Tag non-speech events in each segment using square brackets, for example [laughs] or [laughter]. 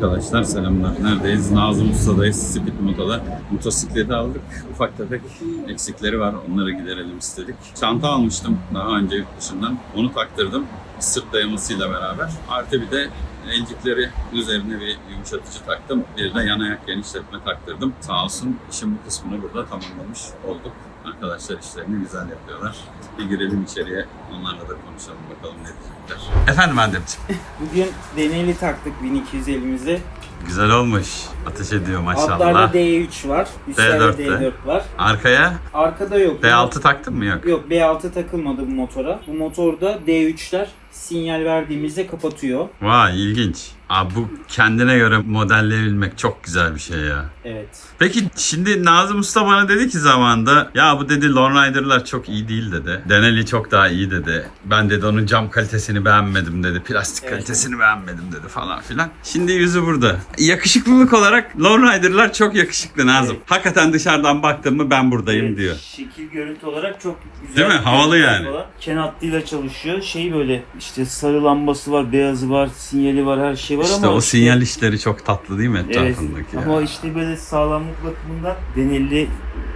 Arkadaşlar selamlar. Neredeyiz? Nazım Usta'dayız. Speed Moto'da. Motosikleti aldık. Ufak tefek eksikleri var. Onları giderelim istedik. Çanta almıştım daha önce yurt dışından. Onu taktırdım. Sırt dayamasıyla beraber. Artı bir de elcikleri üzerine bir yumuşatıcı taktım. Bir de yan ayak genişletme taktırdım. Sağ olsun işin bu kısmını burada tamamlamış olduk. Arkadaşlar işlerini güzel yapıyorlar. Bir girelim içeriye. Onlarla da konuşalım bakalım ne diyecekler. Efendim Ademciğim. [laughs] Bugün deneyli taktık 1250'mize. Güzel olmuş. Ateş ediyor Altlarda D3 var. Üstlerde D4 de. D4 var. Arkaya Arkada yok. B6 taktın mı yok? Yok B6 takılmadı bu motora. Bu motorda D3'ler sinyal verdiğimizde kapatıyor. Vay ilginç. Abi bu kendine göre modelleyebilmek çok güzel bir şey ya. Evet. Peki şimdi Nazım Usta bana dedi ki zamanında ya bu dedi Lone Rider'lar çok iyi değil dedi. Deneli çok daha iyi dedi. Ben dedi onun cam kalitesini beğenmedim dedi. Plastik Evet. kalitesini beğenmedim dedi falan filan. Şimdi yüzü burada. Yakışıklılık olarak Lone Rider'lar çok yakışıklı Nazım. Evet. Hakikaten dışarıdan baktım mı ben buradayım Evet, diyor. Şekil görüntü olarak çok güzel. Değil mi? Havalı yani. Falan. Ken hattıyla çalışıyor. Şey böyle işte sarı lambası var, beyazı var, sinyali var, her şey var İşte ama o sinyal işleri çok tatlı değil mi Evet. etrafındaki? ya? Ama işte böyle sağlamlık bakımından deneli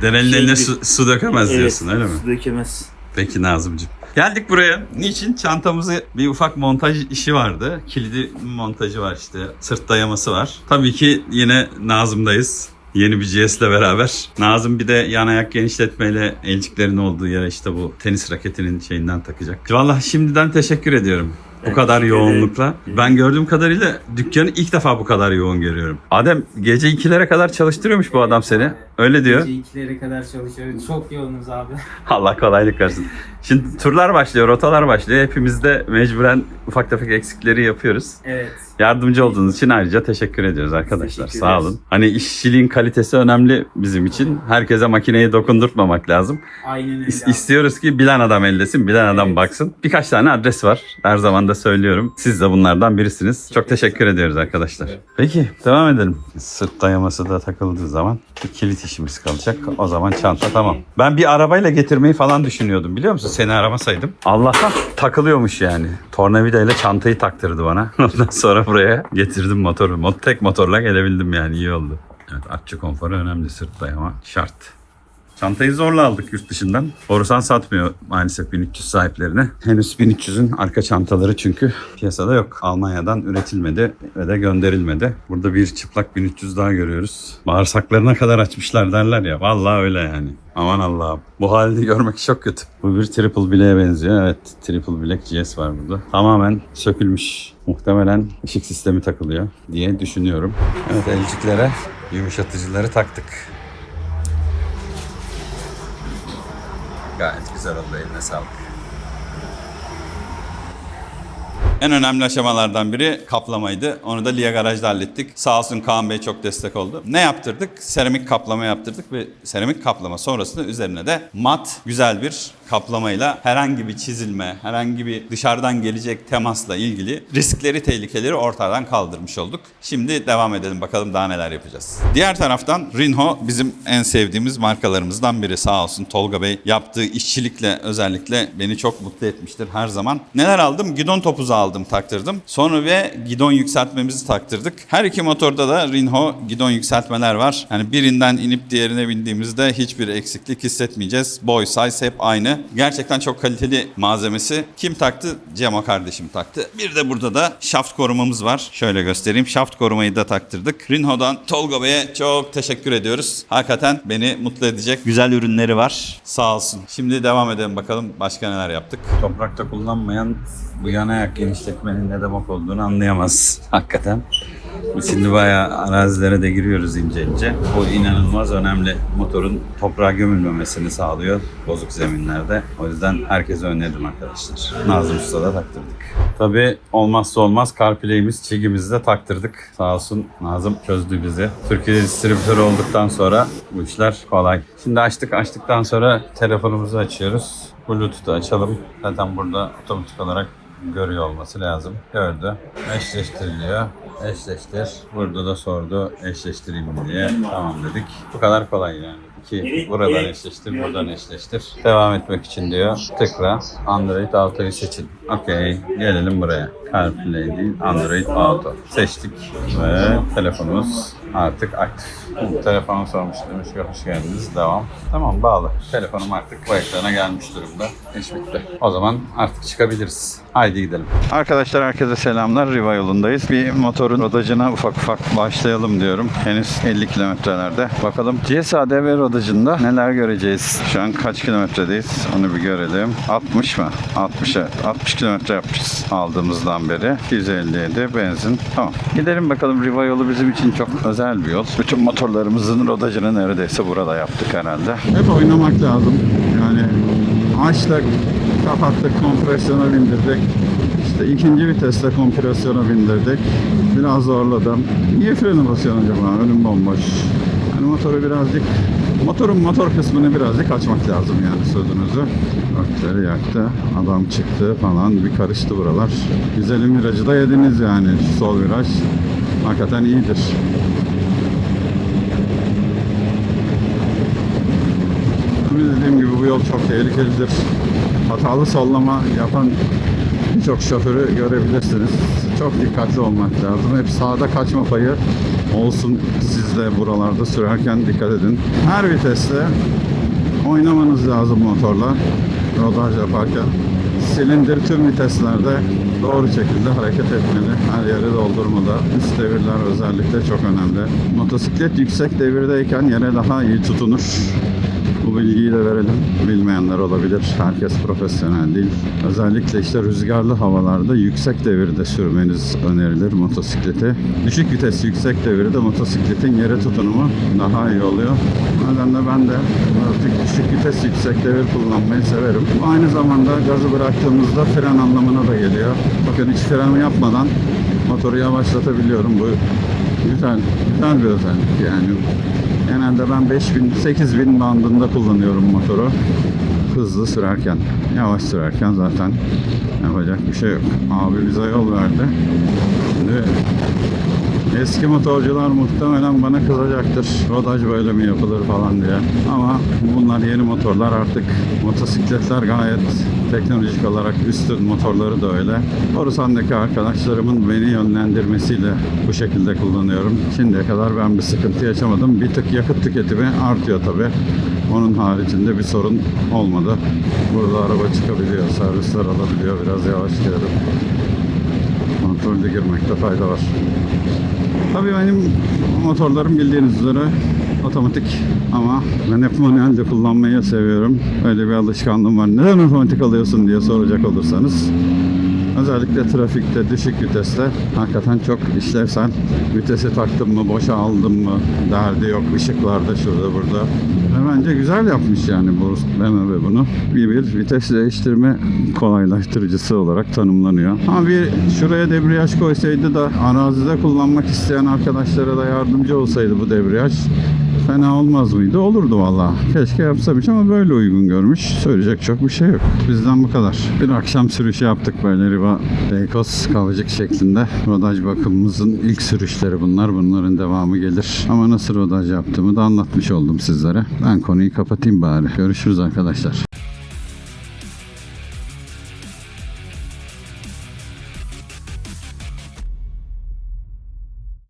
Denelin şey su, su dökemez diyorsun öyle mi? Su dökemez. Peki Nazımcığım. Geldik buraya. Niçin? Çantamızı bir ufak montaj işi vardı. Kilidi montajı var işte. Sırt dayaması var. Tabii ki yine Nazım'dayız. Yeni bir GS'le beraber. Nazım bir de yan ayak genişletmeyle elciklerin olduğu yere işte bu tenis raketinin şeyinden takacak. Vallahi şimdiden teşekkür ediyorum. Bu kadar yoğunlukla. Ben gördüğüm kadarıyla dükkanı ilk defa bu kadar yoğun görüyorum. Adem gece ikilere kadar çalıştırıyormuş bu adam seni. Öyle diyor. Gece ikilere kadar çalışıyoruz. Çok yoğunuz abi. [laughs] Allah kolaylık versin. Şimdi turlar başlıyor, rotalar başlıyor. Hepimiz de mecburen ufak tefek eksikleri yapıyoruz. Evet. Yardımcı olduğunuz için ayrıca teşekkür ediyoruz arkadaşlar. Teşekkür Sağ olun. Hani işçiliğin kalitesi önemli bizim için. Herkese makineyi dokundurtmamak lazım. Aynen öyle. İs- istiyoruz ki bilen adam ellesin, bilen adam Evet. baksın. Birkaç tane adres var. Her zaman da söylüyorum. Siz de bunlardan birisiniz. Çok teşekkür ediyoruz arkadaşlar. Peki devam edelim. Sırt dayaması da takıldığı zaman bir kilit işimiz kalacak. O zaman çanta tamam. Ben bir arabayla getirmeyi falan düşünüyordum biliyor musun? Seni aramasaydım. Allah'tan takılıyormuş yani. Tornavida ile çantayı taktırdı bana. [laughs] Ondan sonra [laughs] buraya getirdim motoru. Mot tek motorla gelebildim yani iyi oldu. Evet artçı konforu önemli. Sırt dayama şart. Çantayı zorla aldık yurt dışından. Borusan satmıyor maalesef 1300 sahiplerine. Henüz 1300'ün arka çantaları çünkü piyasada yok. Almanya'dan üretilmedi ve de gönderilmedi. Burada bir çıplak 1300 daha görüyoruz. Bağırsaklarına kadar açmışlar derler ya. Vallahi öyle yani. Aman Allah'ım. Bu halini görmek çok kötü. Bu bir triple bileğe benziyor. Evet triple bilek GS var burada. Tamamen sökülmüş. Muhtemelen ışık sistemi takılıyor diye düşünüyorum. Evet elciklere yumuşatıcıları taktık. Gayet güzel oldu eline sağlık. En önemli aşamalardan biri kaplamaydı. Onu da Lia Garaj'da hallettik. Sağ olsun Kaan Bey çok destek oldu. Ne yaptırdık? Seramik kaplama yaptırdık ve seramik kaplama sonrasında üzerine de mat güzel bir kaplamayla herhangi bir çizilme, herhangi bir dışarıdan gelecek temasla ilgili riskleri, tehlikeleri ortadan kaldırmış olduk. Şimdi devam edelim bakalım daha neler yapacağız. Diğer taraftan Rinho bizim en sevdiğimiz markalarımızdan biri sağ olsun Tolga Bey yaptığı işçilikle özellikle beni çok mutlu etmiştir her zaman. Neler aldım? Gidon topuzu aldım, taktırdım. Sonra ve gidon yükseltmemizi taktırdık. Her iki motorda da Rinho gidon yükseltmeler var. Yani birinden inip diğerine bindiğimizde hiçbir eksiklik hissetmeyeceğiz. Boy, size hep aynı. Gerçekten çok kaliteli malzemesi. Kim taktı? Cemo kardeşim taktı. Bir de burada da şaft korumamız var. Şöyle göstereyim. Şaft korumayı da taktırdık. Rinho'dan Tolga Bey'e çok teşekkür ediyoruz. Hakikaten beni mutlu edecek güzel ürünleri var. Sağ olsun. Şimdi devam edelim bakalım başka neler yaptık. Toprakta kullanmayan bu yan ayak genişletmenin ne demek olduğunu anlayamaz. Hakikaten. Şimdi bayağı arazilere de giriyoruz ince ince. Bu inanılmaz önemli. Motorun toprağa gömülmemesini sağlıyor bozuk zeminlerde. O yüzden herkese öneririm arkadaşlar. Nazım Usta'da taktırdık. Tabii olmazsa olmaz CarPlay'imiz, çigimizi de taktırdık. Sağ olsun Nazım çözdü bizi. Türkiye distribütörü olduktan sonra bu işler kolay. Şimdi açtık, açtıktan sonra telefonumuzu açıyoruz. Bluetooth'u açalım. Zaten burada otomatik olarak görüyor olması lazım. Gördü. Eşleştiriliyor. Eşleştir. Burada da sordu eşleştireyim diye. Tamam dedik. Bu kadar kolay yani. ki Evet, buradan eşleştir, buradan eşleştir. Devam etmek için diyor. Tıkla Android Auto'yu seçin. Okey. Gelelim buraya. CarPlay değil, Android Auto. Seçtik ve telefonumuz artık aktif. Telefonu sormuş demiş ki hoş geldiniz. Devam. Tamam bağlı. Telefonum artık bu ekrana gelmiş durumda. İş bitti. O zaman artık çıkabiliriz. Haydi gidelim. Arkadaşlar herkese selamlar. Riva yolundayız. Bir motorun rodajına ufak ufak başlayalım diyorum. Henüz 50 kilometrelerde. Bakalım CSADV rodajında neler göreceğiz. Şu an kaç kilometredeyiz onu bir görelim. 60 mı? 60 evet. 60 kilometre yapmışız aldığımızdan beri. 257 benzin. Tamam. Gidelim bakalım. Riva yolu bizim için çok özel bir yol. Bütün motorlarımızın rodajını neredeyse burada yaptık herhalde. Hep oynamak lazım. Yani açtık, kapattık, kompresyona bindirdik. İşte ikinci viteste kompresyona bindirdik. Biraz zorladım. Niye frene basıyorsun acaba? Önüm bomboş. Yani motoru birazcık Motorun motor kısmını birazcık açmak lazım yani sözünüzü. Örtleri yaktı, adam çıktı falan bir karıştı buralar. Güzelim virajı da yediniz yani sol viraj. Hakikaten iyidir. Ama dediğim gibi bu yol çok tehlikelidir. Hatalı sollama yapan birçok şoförü görebilirsiniz. Çok dikkatli olmak lazım. Hep sağda kaçma payı olsun. Siz de buralarda sürerken dikkat edin. Her viteste oynamanız lazım motorla. Rodaj yaparken. Silindir tüm viteslerde doğru şekilde hareket etmeli. Her yeri doldurmalı. Üst devirler özellikle çok önemli. Motosiklet yüksek devirdeyken yere daha iyi tutunur. Bilgiyi de verelim. Bilmeyenler olabilir. Herkes profesyonel değil. Özellikle işte rüzgarlı havalarda yüksek devirde sürmeniz önerilir motosikleti. Düşük vites yüksek devirde motosikletin yere tutunumu daha iyi oluyor. O nedenle ben de artık düşük vites yüksek devir kullanmayı severim. Aynı zamanda gazı bıraktığımızda fren anlamına da geliyor. Bakın hiç fren yapmadan motoru yavaşlatabiliyorum. Bu güzel, güzel bir özellik yani. Genelde ben 5000 8000 bandında kullanıyorum motoru. Hızlı sürerken, yavaş sürerken zaten yapacak bir şey yok. Abi bize yol verdi. Şimdi eski motorcular muhtemelen bana kızacaktır. Rodaj böyle mi yapılır falan diye. Ama bunlar yeni motorlar artık. Motosikletler gayet teknolojik olarak üstün motorları da öyle. Borusan'daki arkadaşlarımın beni yönlendirmesiyle bu şekilde kullanıyorum. Şimdiye kadar ben bir sıkıntı yaşamadım. Bir tık yakıt tüketimi artıyor tabi. Onun haricinde bir sorun olmadı. Burada araba çıkabiliyor, servisler alabiliyor. Biraz yavaş gidelim. Kontrollü girmekte fayda var. Tabii benim motorlarım bildiğiniz üzere otomatik ama ben hep manuel de kullanmayı seviyorum. Öyle bir alışkanlığım var. Neden otomatik alıyorsun diye soracak olursanız. Özellikle trafikte düşük viteste hakikaten çok işlevsel. Vitesi taktım mı, boşa aldım mı derdi yok. Işıklarda şurada burada. Ve bence güzel yapmış yani bu BMW bunu. Bir bir vites değiştirme kolaylaştırıcısı olarak tanımlanıyor. Ama bir şuraya debriyaj koysaydı da arazide kullanmak isteyen arkadaşlara da yardımcı olsaydı bu debriyaj fena olmaz mıydı? Olurdu valla. Keşke yapsamış ama böyle uygun görmüş. Söyleyecek çok bir şey yok. Bizden bu kadar. Bir akşam sürüşü yaptık böyle Riva Beykoz Kavacık şeklinde. Rodaj bakımımızın ilk sürüşleri bunlar. Bunların devamı gelir. Ama nasıl rodaj yaptığımı da anlatmış oldum sizlere. Ben konuyu kapatayım bari. Görüşürüz arkadaşlar.